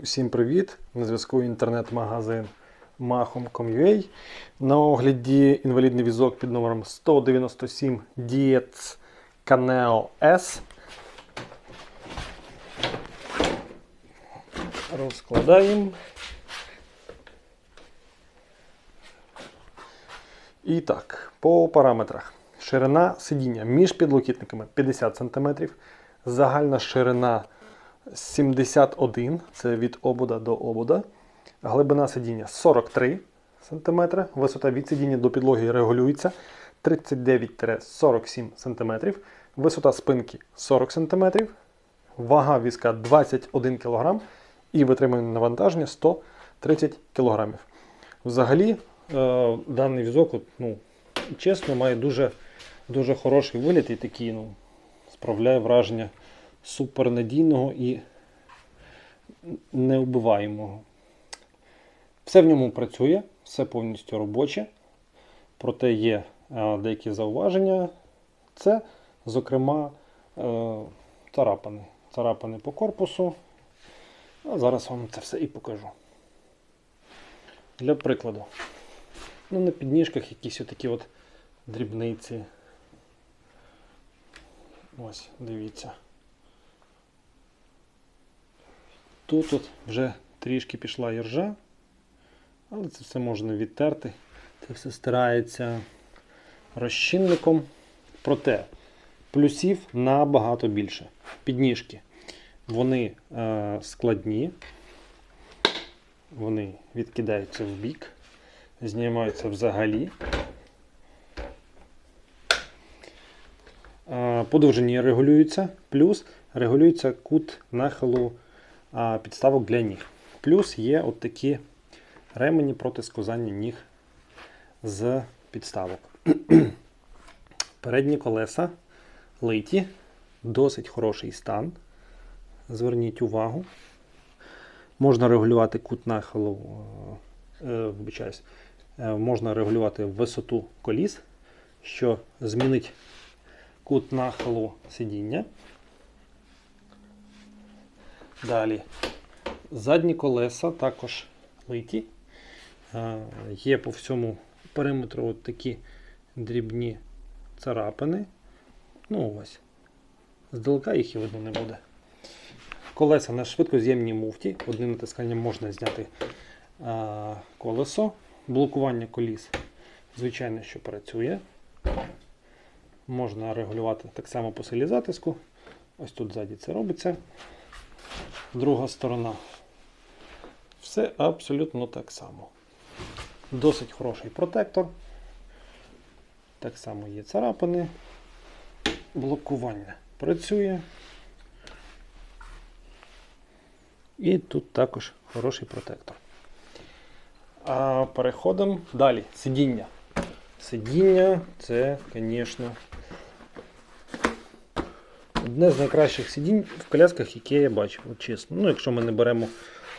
Усім привіт! На зв'язку інтернет-магазин Mahom.com.ua. На огляді інвалідний візок під номером 197 Dietz Caneo S. Розкладаємо. І так, по параметрах. Ширина сидіння між підлокітниками 50 см, загальна ширина 71 це від обода до обода. Глибина сидіння 43 см, висота від сидіння до підлоги регулюється 39-47 см, висота спинки 40 см, вага візка 21 кг і витримане навантаження 130 кг. Взагалі, е, даний візок, ну, чесно, має дуже, дуже хороший вигляд і такий, ну, справляє враження супернадійного і неубиваємого. Все в ньому працює, все повністю робоче. Проте є е, деякі зауваження. Це, зокрема, е, царапини. Царапини по корпусу. А зараз вам це все і покажу. Для прикладу. Ну, на підніжках якісь отакі от дрібниці. Ось, дивіться. Тут от вже трішки пішла іржа, але це все можна відтерти. Це все стирається розчинником. Проте плюсів набагато більше. Підніжки. Вони е, складні, вони відкидаються в бік, знімаються взагалі. Е, по довжині регулюються, плюс регулюється кут нахилу підставок для ніг. Плюс є от такі ремені проти сковзання ніг з підставок. Передні колеса литі, досить хороший стан. Зверніть увагу. Можна регулювати кут нахилу, е, е, вибачаюсь, е, можна регулювати висоту коліс, що змінить кут нахилу сидіння. Далі. Задні колеса також литі. Є по всьому периметру от такі дрібні царапини. Ну ось. Здалека їх і видно не буде. Колеса на швидкоз'ємній муфті. Одним натисканням можна зняти а, колесо. Блокування коліс, звичайно, що працює. Можна регулювати так само по силі затиску. Ось тут ззаді це робиться. Друга сторона. Все абсолютно так само. Досить хороший протектор. Так само є царапини. Блокування працює. І тут також хороший протектор. А переходимо далі. Сидіння. Сидіння це, звісно, одне з найкращих сидінь в колясках, які я бачив, от чесно. Ну, якщо ми не беремо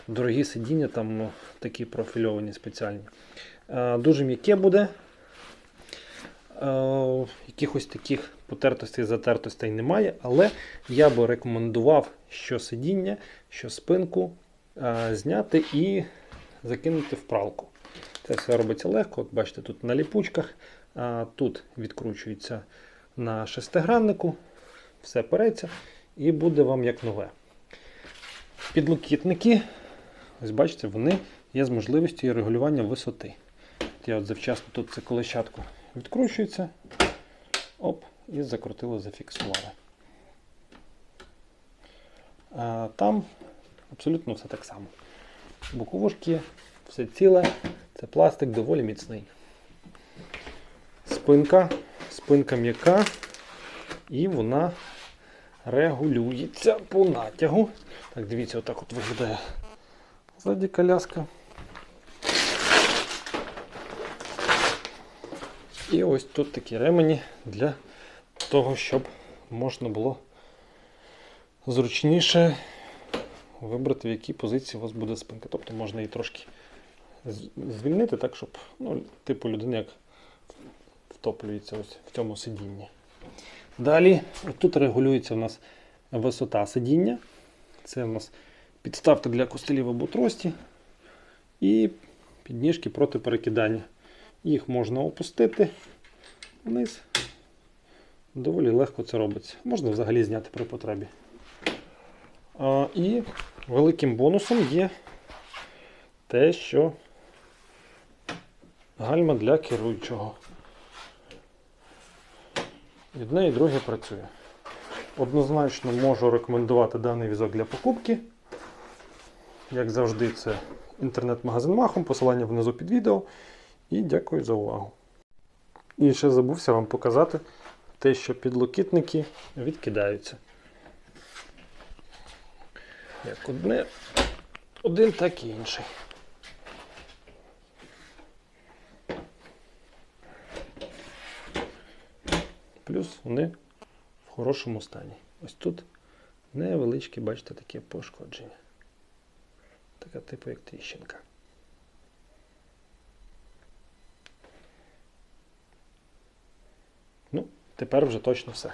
дорогі сидіння, там ну, такі профільовані спеціальні. А, дуже м'яке буде. А, якихось таких потертостей, затертостей немає, але я би рекомендував, що сидіння, що спинку а, зняти і закинути в пралку. Це все робиться легко. От бачите, тут на ліпучках, а, тут відкручується на шестиграннику, все переться і буде вам як нове. Підлокітники, ось бачите, вони є з можливістю регулювання висоти. От Я от завчасно тут це колещатку відкручується, оп, і закрутило, зафіксували. А там абсолютно все так само. Боковушки, все ціле, це пластик доволі міцний. Спинка, спинка м'яка, і вона регулюється по натягу. Так, дивіться, отак от виглядає ззаді коляска. І ось тут такі ремені для того, щоб можна було зручніше вибрати, в якій позиції у вас буде спинка. Тобто можна її трошки звільнити, так, щоб ну, типу людина як втоплюється ось в цьому сидінні. Далі, тут регулюється у нас висота сидіння. Це у нас підставка для костелів або трості і підніжки проти перекидання. Їх можна опустити вниз. Доволі легко це робиться. Можна взагалі зняти при потребі. А, і великим бонусом є те, що гальма для керуючого. І Одне і друге працює. Однозначно можу рекомендувати даний візок для покупки. Як завжди, це інтернет-магазин Махом, посилання внизу під відео. І дякую за увагу. І ще забувся вам показати те, що підлокітники відкидаються. Як одне, один, так і інший. Плюс вони в хорошому стані. Ось тут невеличке, бачите, таке пошкодження. Така типу як тріщинка. Ну, тепер вже точно все.